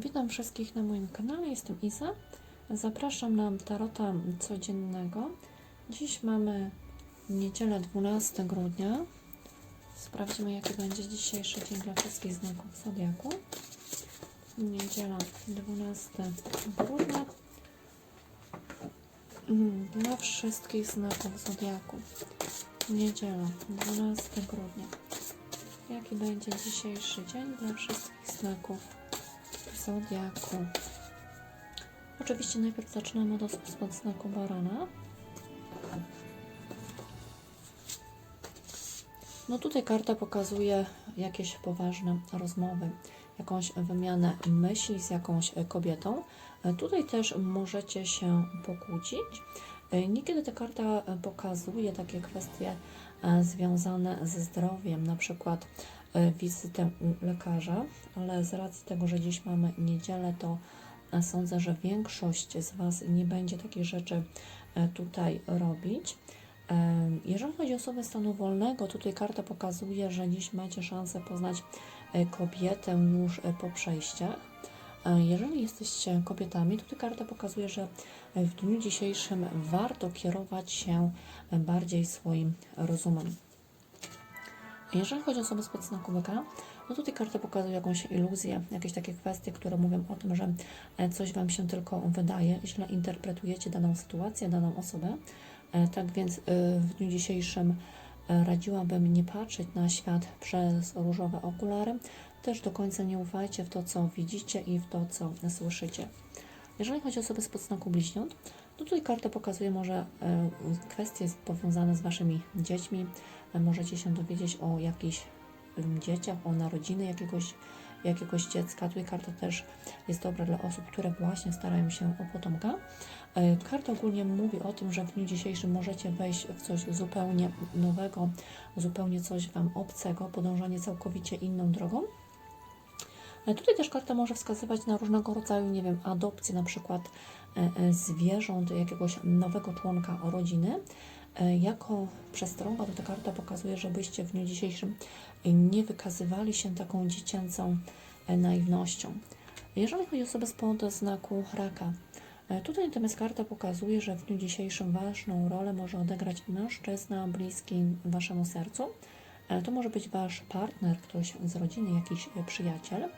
Witam wszystkich na moim kanale, jestem Iza. Zapraszam na tarota codziennego. Dziś mamy niedzielę 12 grudnia. Sprawdźmy jaki będzie dzisiejszy dzień dla wszystkich znaków Zodiaku. Niedziela 12 grudnia. Mm, Dla wszystkich znaków Zodiaku. Niedziela 12 grudnia. Jaki będzie dzisiejszy dzień dla wszystkich znaków Zodiaku? Oczywiście najpierw zaczynamy od osób spod znaku Barana. No tutaj karta pokazuje jakieś poważne rozmowy, jakąś wymianę myśli z jakąś kobietą. Tutaj też możecie się pokłócić. Niekiedy ta karta pokazuje takie kwestie e, związane ze zdrowiem, na przykład wizytę u lekarza, ale z racji tego, że dziś mamy niedzielę, to e, sądzę, że większość z Was nie będzie takich rzeczy e, tutaj robić. E, Jeżeli chodzi o osobę stanu wolnego, tutaj karta pokazuje, że dziś macie szansę poznać e, kobietę już e, po przejściach. E, Jeżeli jesteście kobietami, tutaj karta pokazuje, że w dniu dzisiejszym warto kierować się bardziej swoim rozumem. Jeżeli chodzi o osoby spod znaku byka, no tutaj karta pokazuje jakąś iluzję, jakieś takie kwestie, które mówią o tym, że e, coś Wam się tylko wydaje, źle interpretujecie daną sytuację, daną osobę. E, Tak więc e, w dniu dzisiejszym radziłabym nie patrzeć na świat przez różowe okulary. Też do końca nie ufajcie w to, co widzicie i w to, co słyszycie. Jeżeli chodzi o osoby spod znaku bliźniąt, no tutaj karta pokazuje może kwestie powiązane z Waszymi dziećmi. Możecie się dowiedzieć o jakichś dzieciach, o narodziny jakiegoś, jakiegoś dziecka. Tutaj karta też jest dobra dla osób, które właśnie starają się o potomka. E, Karta ogólnie mówi o tym, że w dniu dzisiejszym możecie wejść w coś zupełnie nowego, zupełnie coś Wam obcego, podążanie całkowicie inną drogą. E, Tutaj też karta może wskazywać na różnego rodzaju, nie wiem, adopcję na przykład e, zwierząt, jakiegoś nowego członka rodziny. E, Jako przestroga to ta karta pokazuje, żebyście w dniu dzisiejszym nie wykazywali się taką dziecięcą e, naiwnością. Jeżeli chodzi o osobę spod znaku raka, e, tutaj natomiast karta pokazuje, że w dniu dzisiejszym ważną rolę może odegrać mężczyzna bliski Waszemu sercu. To może być Wasz partner, ktoś z rodziny, jakiś przyjaciel.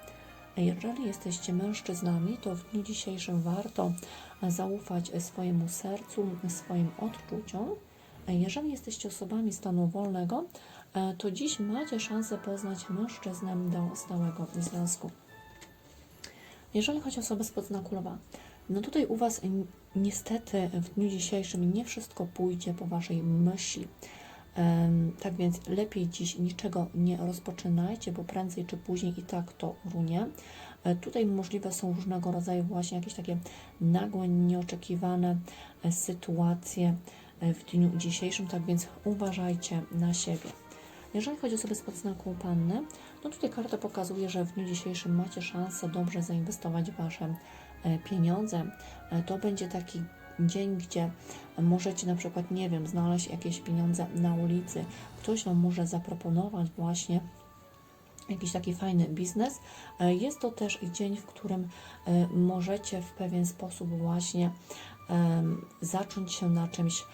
Jeżeli jesteście mężczyznami, to w dniu dzisiejszym warto zaufać swojemu sercu, swoim odczuciom. Jeżeli jesteście osobami stanu wolnego, e, to dziś macie szansę poznać mężczyznę do stałego związku. Jeżeli chodzi o osoby spod znaku lwa, no tutaj u Was niestety w dniu dzisiejszym nie wszystko pójdzie po Waszej myśli. Tak więc lepiej dziś niczego nie rozpoczynajcie, bo prędzej czy później i tak to runie. E, Tutaj możliwe są różnego rodzaju właśnie jakieś takie nagłe, nieoczekiwane e, sytuacje w dniu dzisiejszym, tak więc uważajcie na siebie. Jeżeli chodzi o osoby spod znaku panny, no tutaj karta pokazuje, że w dniu dzisiejszym macie szansę dobrze zainwestować Wasze e, pieniądze. E, To będzie taki dzień, gdzie możecie na przykład, nie wiem, znaleźć jakieś pieniądze na ulicy. Ktoś Wam może zaproponować właśnie jakiś taki fajny biznes. E, Jest to też dzień, w którym e, możecie w pewien sposób właśnie zacząć się na czymś e,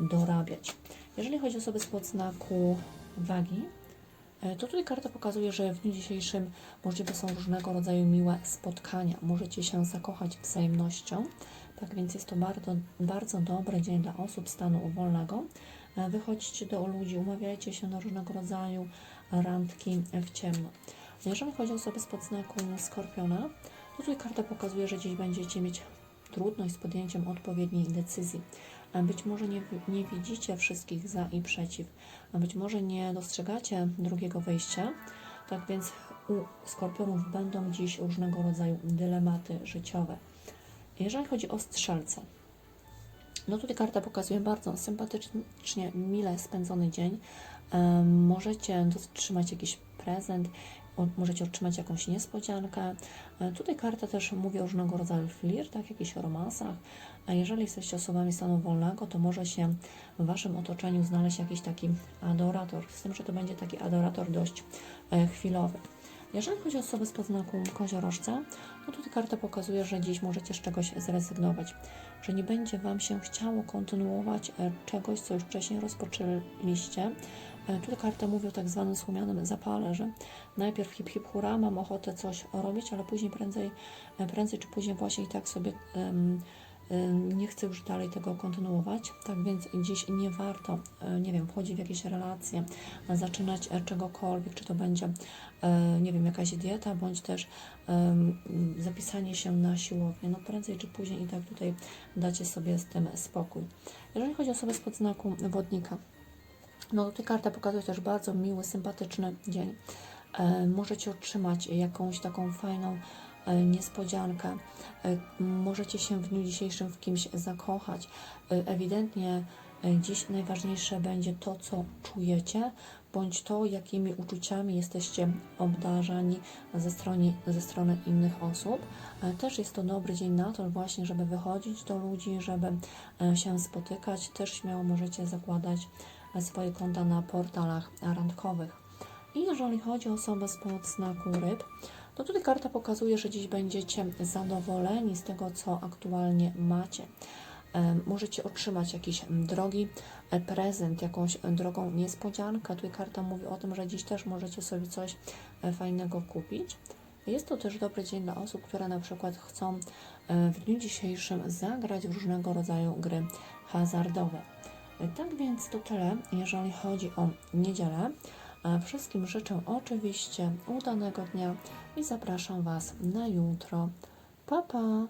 dorabiać. Jeżeli chodzi o osoby spod znaku wagi, e, to tutaj karta pokazuje, że w dniu dzisiejszym możliwe są różnego rodzaju miłe spotkania. Możecie się zakochać wzajemnością. Tak więc jest to bardzo, bardzo dobry dzień dla osób stanu wolnego. E, Wychodźcie do ludzi, umawiajcie się na różnego rodzaju randki w ciemno. Jeżeli chodzi o osoby spod znaku skorpiona, to tutaj karta pokazuje, że dziś będziecie mieć trudność z podjęciem odpowiedniej decyzji. A Być może nie, nie widzicie wszystkich za i przeciw, a być może nie dostrzegacie drugiego wyjścia. Tak więc u skorpionów będą dziś różnego rodzaju dylematy życiowe. Jeżeli chodzi o strzelce, no tutaj karta pokazuje bardzo sympatycznie, mile spędzony dzień. Em, Możecie otrzymać jakiś prezent, możecie otrzymać jakąś niespodziankę. E, Tutaj karta też mówi o różnego rodzaju flirtach, jakichś romansach. A jeżeli jesteście osobami stanu wolnego, to może się w Waszym otoczeniu znaleźć jakiś taki adorator, z tym, że to będzie taki adorator dość e, chwilowy. Jeżeli chodzi o osoby z podznaku koziorożca, no tutaj karta pokazuje, że dziś możecie z czegoś zrezygnować, że nie będzie Wam się chciało kontynuować e, czegoś, co już wcześniej rozpoczęliście. E, Tutaj karta mówi o tak zwanym słomianym zapale, że najpierw hip hip hura, mam ochotę coś robić, ale później prędzej, e, prędzej czy później właśnie i tak sobie em, nie chcę już dalej tego kontynuować. Tak więc dziś nie warto, e, nie wiem, wchodzić w jakieś relacje, e, zaczynać e, czegokolwiek, czy to będzie, e, nie wiem, jakaś dieta, bądź też zapisanie się na siłownię. No prędzej czy później i tak tutaj dacie sobie z tym spokój. Jeżeli chodzi o osobę z podznaku wodnika, no tutaj karta pokazuje też bardzo miły, sympatyczny dzień. E, możecie otrzymać jakąś taką fajną e, niespodziankę. E, możecie się w dniu dzisiejszym w kimś zakochać. Ewidentnie dziś najważniejsze będzie to, co czujecie, bądź to, jakimi uczuciami jesteście obdarzani ze strony, ze strony innych osób. Też jest to dobry dzień na to właśnie, żeby wychodzić do ludzi, żeby się spotykać. Też śmiało możecie zakładać swoje konta na portalach randkowych. I jeżeli chodzi o osobę spod znaku ryb, to tutaj karta pokazuje, że dziś będziecie zadowoleni z tego, co aktualnie macie. E, Możecie otrzymać jakiś drogi e, prezent, jakąś drogą niespodziankę. Tutaj karta mówi o tym, że dziś też możecie sobie coś e, fajnego kupić. Jest to też dobry dzień dla osób, które na przykład chcą w dniu dzisiejszym zagrać w różnego rodzaju gry hazardowe. Tak więc to tyle, jeżeli chodzi o niedzielę. Wszystkim życzę oczywiście udanego dnia i zapraszam Was na jutro. Pa, pa!